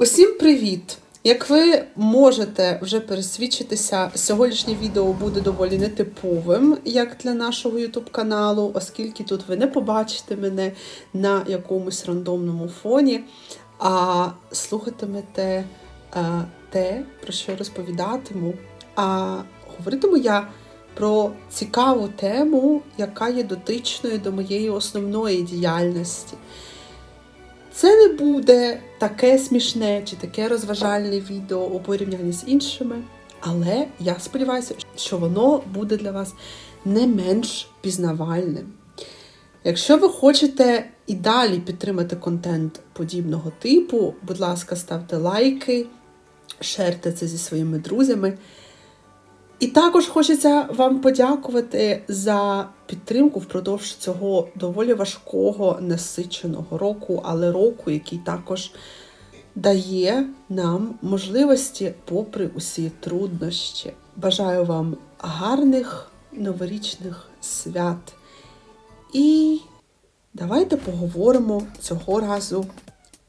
Усім привіт! Як ви можете вже пересвідчитися, сьогоднішнє відео буде доволі нетиповим, як для нашого YouTube каналу, оскільки тут ви не побачите мене на якомусь рандомному фоні, а слухатимете е, те, про що я розповідатиму. А говоритиму я про цікаву тему, яка є дотичною до моєї основної діяльності. Це не буде таке смішне чи таке розважальне відео у порівнянні з іншими, але я сподіваюся, що воно буде для вас не менш пізнавальним. Якщо ви хочете і далі підтримати контент подібного типу, будь ласка, ставте лайки, шерте це зі своїми друзями. І також хочеться вам подякувати за підтримку впродовж цього доволі важкого, насиченого року, але року, який також дає нам можливості, попри усі труднощі. Бажаю вам гарних новорічних свят. І давайте поговоримо цього разу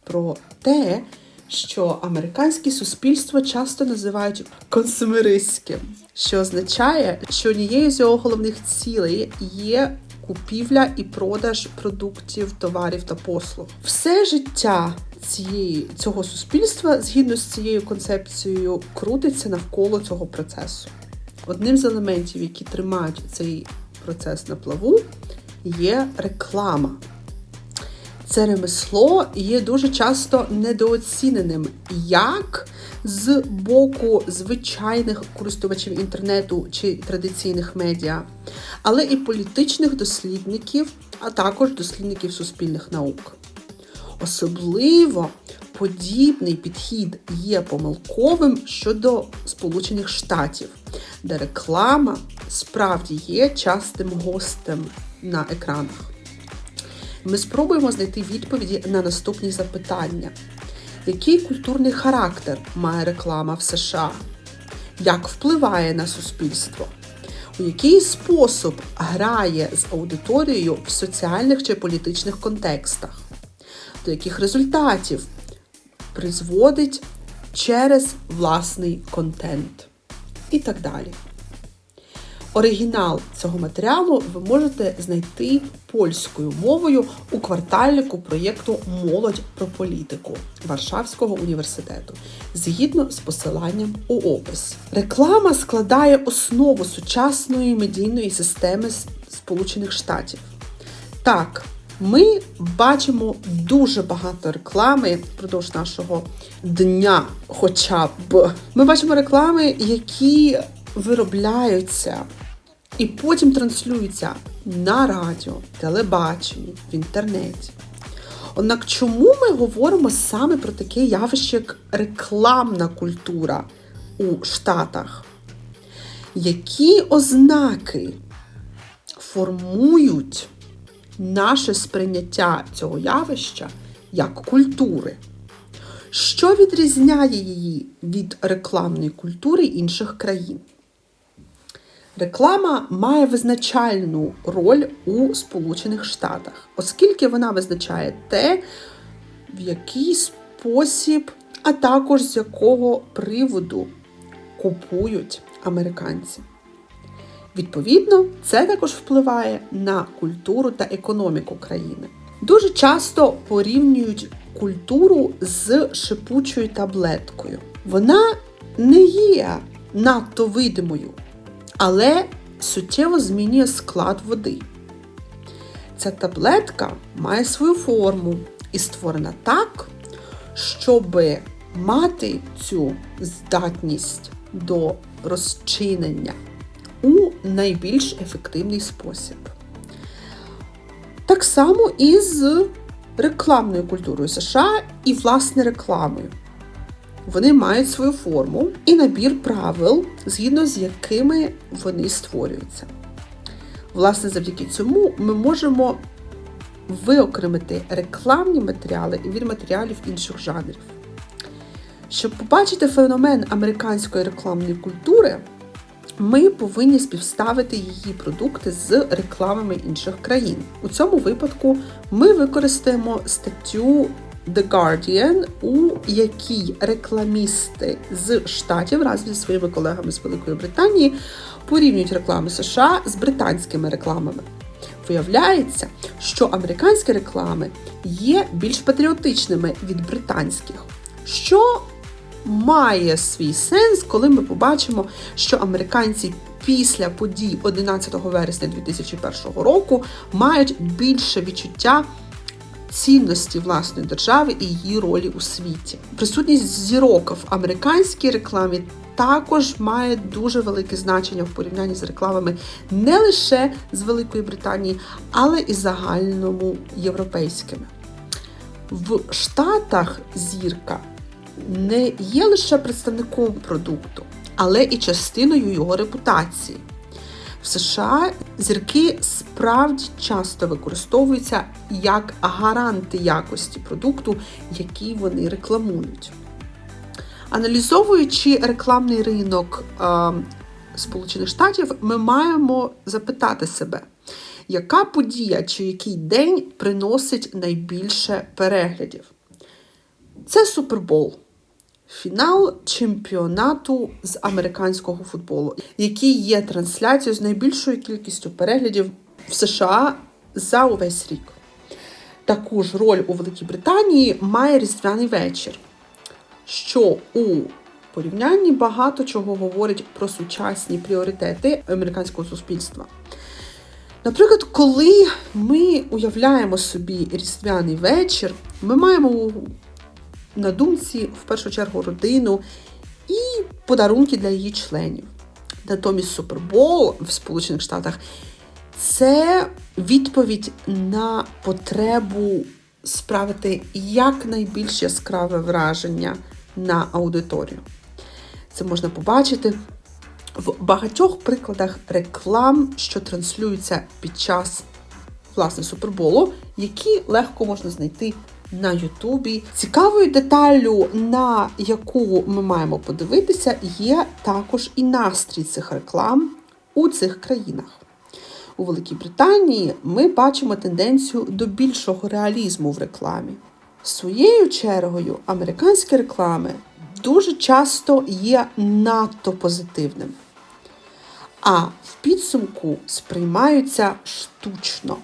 про те, що американське суспільство часто називають консумеристським, що означає, що однією з його головних цілей є купівля і продаж продуктів, товарів та послуг. Все життя цієї цього суспільства, згідно з цією концепцією, крутиться навколо цього процесу. Одним з елементів, які тримають цей процес на плаву, є реклама. Це ремесло є дуже часто недооціненим як з боку звичайних користувачів інтернету чи традиційних медіа, але і політичних дослідників, а також дослідників суспільних наук. Особливо подібний підхід є помилковим щодо Сполучених Штатів, де реклама справді є частим гостем на екранах. Ми спробуємо знайти відповіді на наступні запитання: який культурний характер має реклама в США? Як впливає на суспільство? У який спосіб грає з аудиторією в соціальних чи політичних контекстах? До яких результатів призводить через власний контент? І так далі. Оригінал цього матеріалу ви можете знайти польською мовою у квартальнику проєкту Молодь про політику Варшавського університету згідно з посиланням у опис. Реклама складає основу сучасної медійної системи Сполучених Штатів. Так, ми бачимо дуже багато реклами впродовж нашого дня, хоча б ми бачимо реклами, які виробляються і потім транслюються на радіо, телебаченні, в інтернеті. Однак чому ми говоримо саме про таке явище, як рекламна культура у Штатах? Які ознаки формують наше сприйняття цього явища як культури? Що відрізняє її від рекламної культури інших країн? Реклама має визначальну роль у Сполучених Штатах, оскільки вона визначає те, в який спосіб, а також з якого приводу купують американці. Відповідно, це також впливає на культуру та економіку країни. Дуже часто порівнюють культуру з шипучою таблеткою. Вона не є надто видимою але суттєво змінює склад води. Ця таблетка має свою форму і створена так, щоб мати цю здатність до розчинення у найбільш ефективний спосіб. Так само і з рекламною культурою США і власне рекламою. Вони мають свою форму і набір правил, згідно з якими вони створюються. Власне, завдяки цьому ми можемо виокремити рекламні матеріали від матеріалів інших жанрів. Щоб побачити феномен американської рекламної культури, ми повинні співставити її продукти з рекламами інших країн. У цьому випадку ми використаємо статтю The Guardian, у якій рекламісти з штатів разом зі своїми колегами з Великої Британії порівнюють реклами США з британськими рекламами. Виявляється, що американські реклами є більш патріотичними від британських, що має свій сенс, коли ми побачимо, що американці після подій 11 вересня 2001 року мають більше відчуття цінності власної держави і її ролі у світі. Присутність зірок в американській рекламі також має дуже велике значення в порівнянні з рекламами не лише з Великої Британії, але і загальному європейськими. В Штатах зірка не є лише представником продукту, але і частиною його репутації. В США зірки справді часто використовуються як гаранти якості продукту, який вони рекламують. Аналізовуючи рекламний ринок е, Сполучених Штатів, ми маємо запитати себе, яка подія чи який день приносить найбільше переглядів? Це Супербол. Фінал чемпіонату з американського футболу, який є трансляцією з найбільшою кількістю переглядів в США за увесь рік. Таку ж роль у Великій Британії має Різдвяний вечір, що у порівнянні багато чого говорить про сучасні пріоритети американського суспільства. Наприклад, коли ми уявляємо собі різдвяний вечір, ми маємо на думці в першу чергу родину і подарунки для її членів. Натомість Супербол в Сполучених Штатах це відповідь на потребу справити якнайбільш яскраве враження на аудиторію. Це можна побачити в багатьох прикладах реклам, що транслюються під час власне суперболу, які легко можна знайти на Ютубі. Цікавою деталлю, на яку ми маємо подивитися, є також і настрій цих реклам у цих країнах. У Великій Британії ми бачимо тенденцію до більшого реалізму в рекламі. Своєю чергою, американські реклами дуже часто є надто позитивними, а в підсумку сприймаються штучно.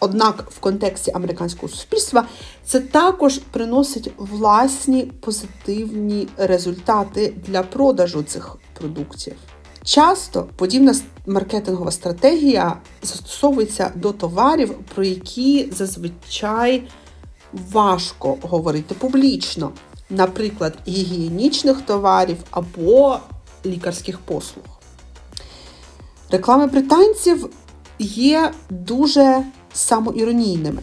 Однак в контексті американського суспільства це також приносить власні позитивні результати для продажу цих продуктів. Часто подібна маркетингова стратегія застосовується до товарів, про які зазвичай важко говорити публічно, наприклад, гігієнічних товарів або лікарських послуг. Реклами британців є дуже самоіронійними.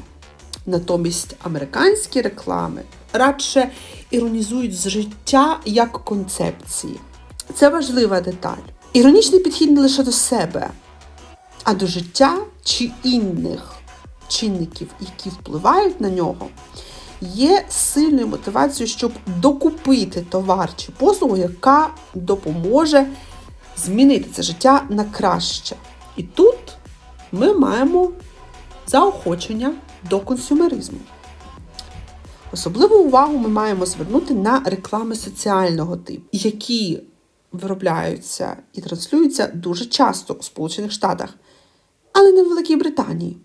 Натомість американські реклами радше іронізують з життя як концепції. Це важлива деталь. Іронічний підхід не лише до себе, а до життя чи інших чинників, які впливають на нього, є сильною мотивацією, щоб докупити товар чи послугу, яка допоможе змінити це життя на краще. І тут ми маємо заохочення до консюмеризму. Особливу увагу ми маємо звернути на реклами соціального типу, які виробляються і транслюються дуже часто у Сполучених Штатах, але не в Великій Британії.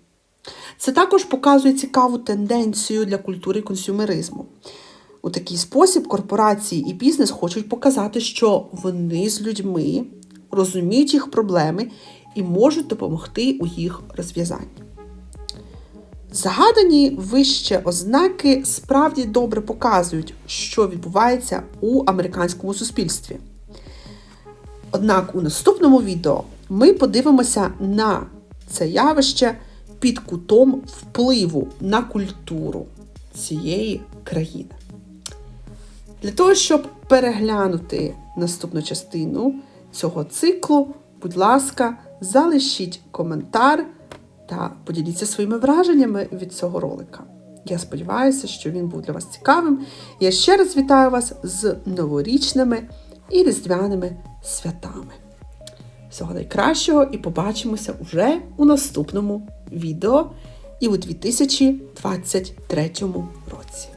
Це також показує цікаву тенденцію для культури консюмеризму. У такий спосіб корпорації і бізнес хочуть показати, що вони з людьми розуміють їх проблеми і можуть допомогти у їх розв'язанні. Згадані вище ознаки справді добре показують, що відбувається у американському суспільстві. Однак у наступному відео ми подивимося на це явище під кутом впливу на культуру цієї країни. Для того, щоб переглянути наступну частину цього циклу, будь ласка, залишіть коментар та поділіться своїми враженнями від цього ролика. Я сподіваюся, що він був для вас цікавим. Я ще раз вітаю вас з новорічними і різдвяними святами. Всього найкращого і побачимося уже у наступному відео і у 2023 році.